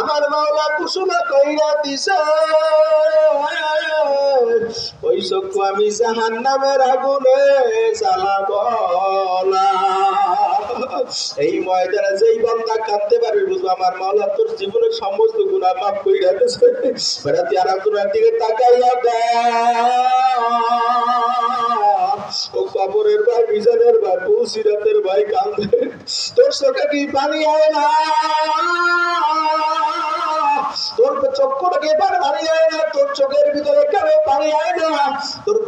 আমার মাওলা কুসুমা কইরা দিছে, ওই চক্ষু আমি জাহান নামের আগুনে না। এই ময়দানে যেই বন্দা কাঁদতে পারবি, বুঝব আমার মাওলা তোর জীবনের সমস্ত গুণা মাফ কইরা দিছে। বেড়াতে আর আপনার দিকে তাকাইয়া দেয় ও ভাই ভাই কান্দে তোর চোখে কি পানি আয় না? চক্ষুটা কি পানি না তোর চোখের ভিতরে পানি আয় না? তোর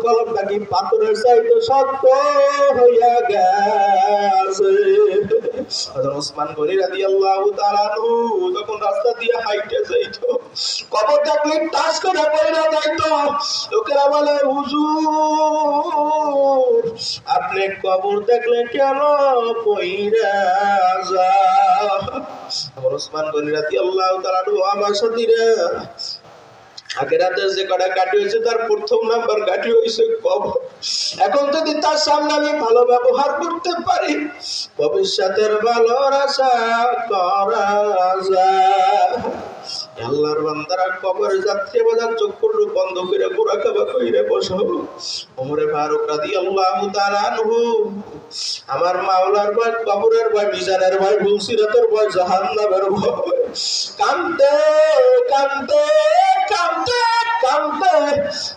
পাথরের শক্ত হইয়া গেছে? বলে আপনি কবর দেখলে কেন পইরা যা ওসমান গনি রাদিয়াল্লাহু তাআলা আনহু, আমার সাথীরা আগেরাতে যে কটা কাটি হয়েছে, তার প্রথম নাম্বার কাটি হয়েছে কবর। এখন যদি তার সামনে আমি ভালো ব্যবহার করতে পারি, ভবিষ্যতের ভালো আশা করা যায়। আল্লাহর বান্দারা কবরে যাত্রী বাজার চক্ষুর বন্ধ করে পুরা খাবা কইরে বসো। ওমরে ফারুক রাদিয়াল্লাহু তাআলা আনহু, আমার মাওলার ভয়, কবরের ভয়, মিজানের ভয় বুলসিরাতের ভয়, জাহান্নামের ভয়। কান্দে কান্দে কান্দে কান্দে।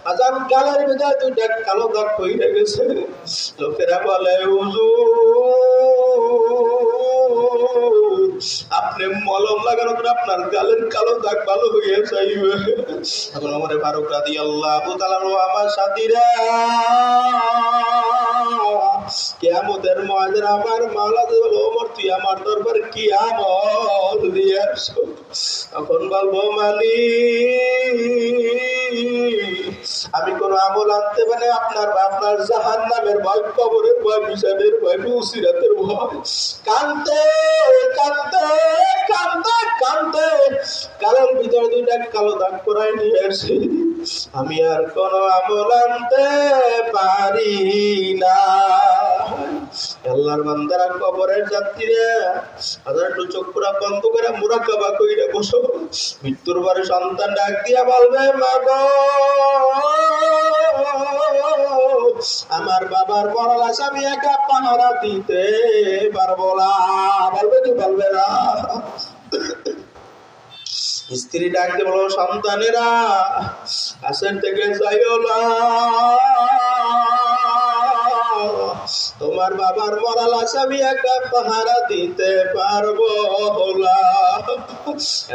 আজান গালের ভিতরে দুইটা কালো দাগ কইরে গেছে। লোকেরা বলে, হুজুর আপনি মলম লাগানো করে আপনার গালের কালো দাগ ভালো হয়ে যাইবে। এখন আমার ফারুক রাদি আল্লাহ আমার সাথীরা আমার মাওলা যে ওমর, তুই আমার দরবার কি আমল দিয়ে তখন বলব মালিক আমি কোন আমল আনতে পারে আপনার আপনার জাহান নামের ভয় কবরের ভয় মিশানের ভয় মুসিরাতের ভয়। কানতে কানতে কানতে কানতে। কালের ভিতরে দুইটা কালো দাগ করাই নিয়ে আসি। আমি আর কোন আমল আনতে পারি না। আল্লাহর বান্দারা কবরের যাত্রীরা আদার একটু চোখ পুরা বন্ধ করে মুরাকাবা কইরে বসো। মৃত্যুর পরে সন্তান ডাক দিয়া বলবে মা আমার বাবার পড়ালাস আমি একা পাহারা দিতে পারব না। বলবে কি বলবে না? স্ত্রী ডাকতে বলো, সন্তানেরা, আসেন থেকে তোমার বাবার মরাল আমি একা পাহারা দিতে পারব না।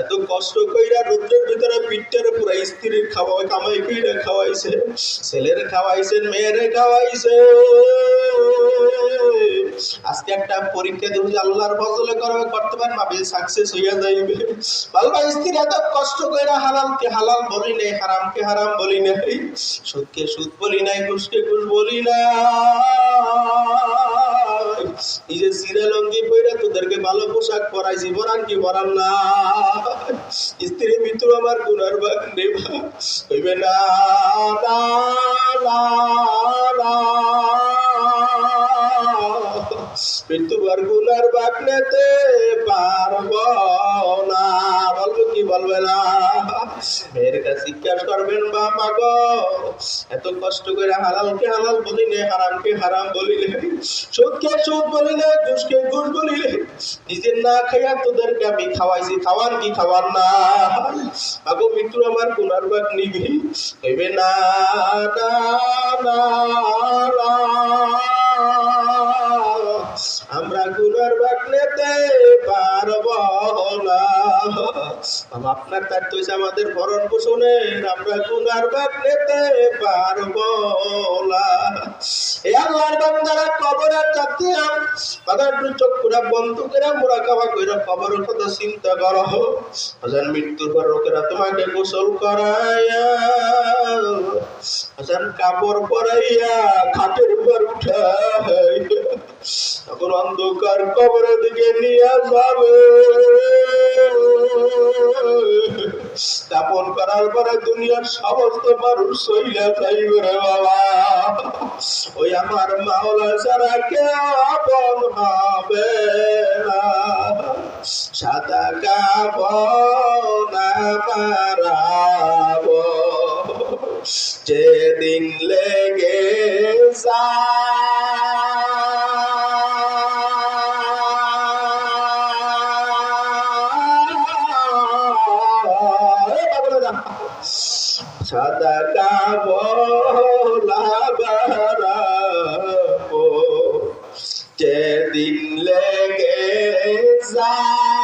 এত কষ্ট কইরা রুদ্রের ভিতরে পিঠের পুরা স্ত্রীর খাওয়া কামাই কইরা খাওয়াইছে। ছেলের খাওয়াইছেন মেয়ের খাওয়াইছে। আজকে একটা পরীক্ষা দেবো আল্লাহর ফজলে করবে করতে পারেন ভাবে সাকসেস হইয়া যাইবে। বালবা স্ত্রী এত কষ্ট কইরা হালালকে হালাল বলি নাই, হারামকে হারাম বলি নাই। সুদকে সুদ বলি নাই, ঘুষকে ঘুষ বলি না নিজে সিরা লঙ্গি পইরা তোদেরকে ভালো পোশাক পরাইছি, পরান কি পরান না? স্ত্রী মৃত্যু আমার গুনার বাগ নেবা না না না। মৃত্যুবার বাগ নেতে পারব না। বলব কি বলবে না? মেয়ের কাছে জিজ্ঞাসা করবেন বাবা গো। এত কষ্ট করে হালালকে হালাল বলি নে হারামকে হারাম বলি নে সুদকে সুদ বলি নে ঘুষকে ঘুষ বলি নে নিজের না খাইয়া তোদেরকে আমি খাওয়াইছি, খাওয়ান কি খাওয়ান না? আগো মৃত্যু আমার গুনার বাগ নিবি? কইবে না না না না। আমরা পারব না। আপনার আমাদের ভরণ আমরা গুনার পারব না। এই আল্লাহর বান্দারা চোখ পুরা করে কইরা কথা চিন্তা হাজার মৃত্যুর পর লোকেরা তোমাকে গোসল করায়া হাজার কাপড় পরাইয়া খাটের উপর উঠাই তখন অন্ধকার কবরের দিকে নিয়ে যাবে। স্থাপন করার পরে দুনিয়ার সমস্ত মানুষ সইলা চাইবে রে বাবা। ওই আমার মাওলা ছাড়া কে আপন হবে না। সাদা কাপন আমার যেদিন লেগে যা লেগে যায়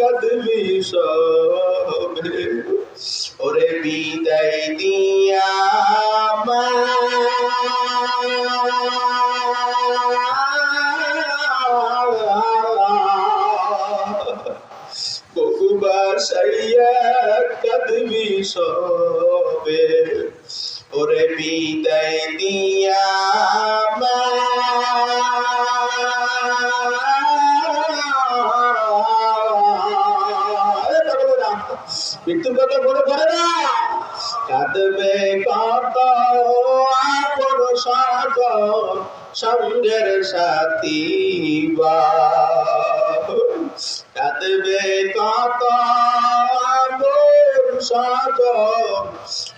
কাদবি সবে ওরে বিদায় দিয়া মৃত্যুর কথা মনে পড়ে না। কাঁদবে কত আপন সাজ সঙ্গের সাথী বা। কাঁদবে কত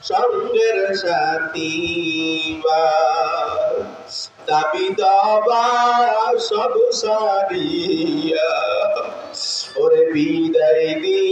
সঙ্গের সাথী দাবি দবা সব সারিয়া, ওরে বিদায় দিয়া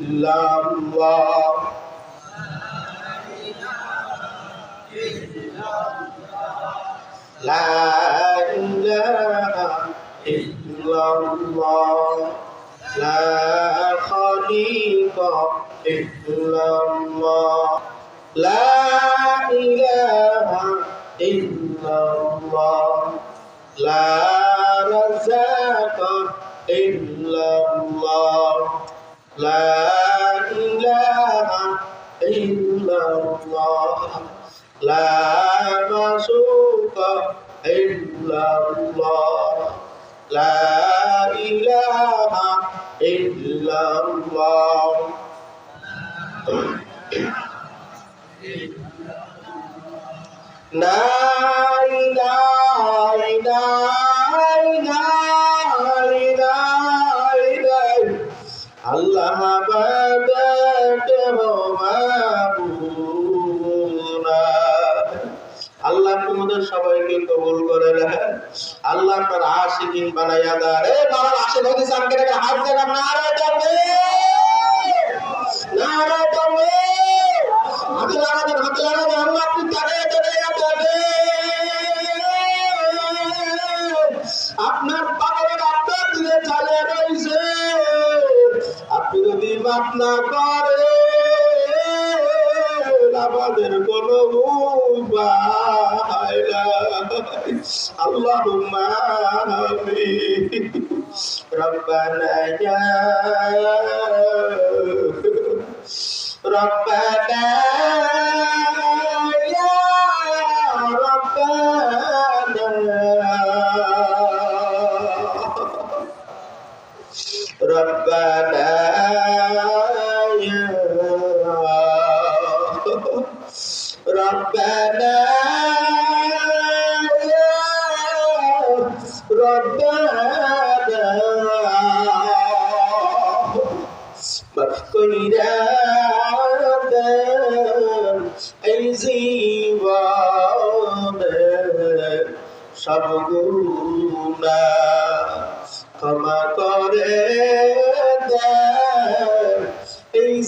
إلا الله لا إله إلا الله لا خليق إلا الله إله إلا الله لا مسوق إلا الله لا إله إلا الله لا আল্লাহ তোমাদের সবাইকে কবুল করে না আল্লাহ আপনার আশিকিন বানাইয়া দেয়। এ বাবার যাবে হাতে লাগাবেন হাতে লাগাবেন আল্লাহ আপনি যদি মাফ না করেন আমাদের কোনো উপায় নাই আল্লাহুম্মা আমিন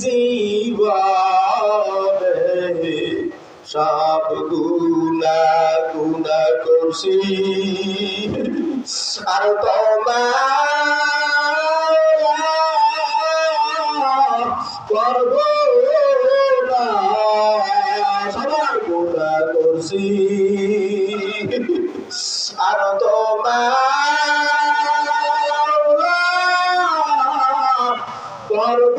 জীবনে সব গুণা গুণা করছি। আর তোমার করব সবার গুণা করছি। আর তোমার করব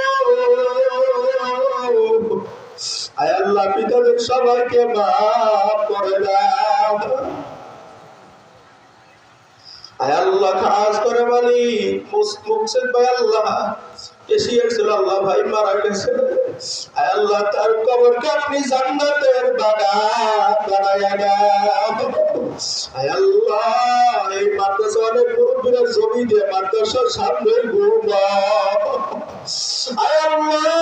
আল্লাহ সবাইকে মাফ করে দাও। আয় আল্লাহ, খাস করে বলি ভাই আল্লাহ এশিয়ার ছিল আল্লাহ ভাই মারা গেছে। আয় আল্লাহ, তার আপনি জান্নাতের বানায়া দাও। আয় আল্লাহ, এই মাদ্রাসা অনেক জমি দিয়ে মাদ্রাসার সামনে ঘুমা আয় আল্লাহ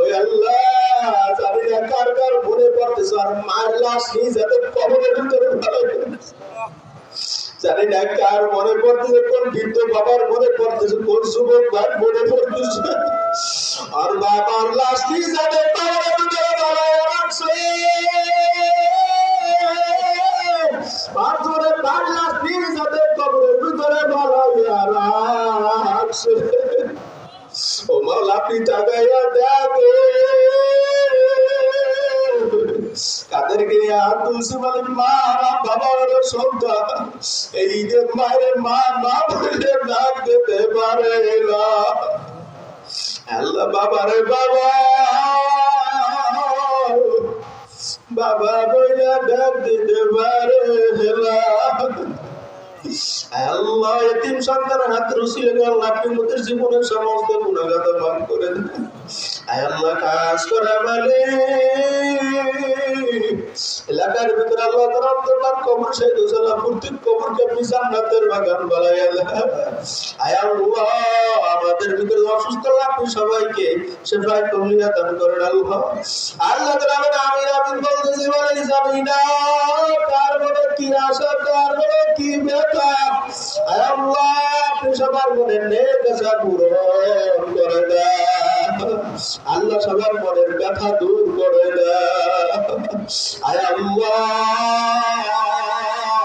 ওই আল্লাহ কার আর লাশ নিয়ে যাতে কবরের ভিতরে জানি না কার মনে পড়তেছে, কোন বৃদ্ধ বাবার মনে পড়তেছে, কোন যুবক ভাই মনে পড়তেছে। আর বাবার লাশ নিয়ে যাতে কবরের ভিতরে রাখছে আর লাশ নিয়ে যাতে কবরের ভিতরে রাখছে ও মাওলা আপনি তাকাইয়া দেখে কাদেরকে আর তুলসী বলেন মা বাবার সন্তান। এই যে মায়ের মা না বলে ডাক দিতে পারে না। আল্লাহ বাবারে বাবা। বাবা বইলা ডাক দিতে পারে হেলা আল্লাহ এতিম সন্তানের হাত রসিলে আল্লাহ আপনি মোদের জীবনের সমস্ত গুণাগত মাফ করে দেন আল্লাহ কাজ করে মানে এলাকার ভিতরে আল্লাহ তার অন্তর্বার কবর, সেই দোষাল্লাহ প্রত্যেক কবরকে আপনি বাগান বানাইয়া দেন। আল্লাহ, আমাদের ভিতরে অসুস্থ আপনি সবাইকে সে প্রায় কমিয়া দান করেন আল্লাহ। আমি আমিন আমিন বলতেছি যাবি না কার মনে কি আশা কার মনে কি ব্যথা আল্লাহ, আপনি সবার মনে নেক আশা পূরণ করে দেন। আল্লাহ সবার মনের ব্যথা দূর করে দেয়। আয় আল্লাহ।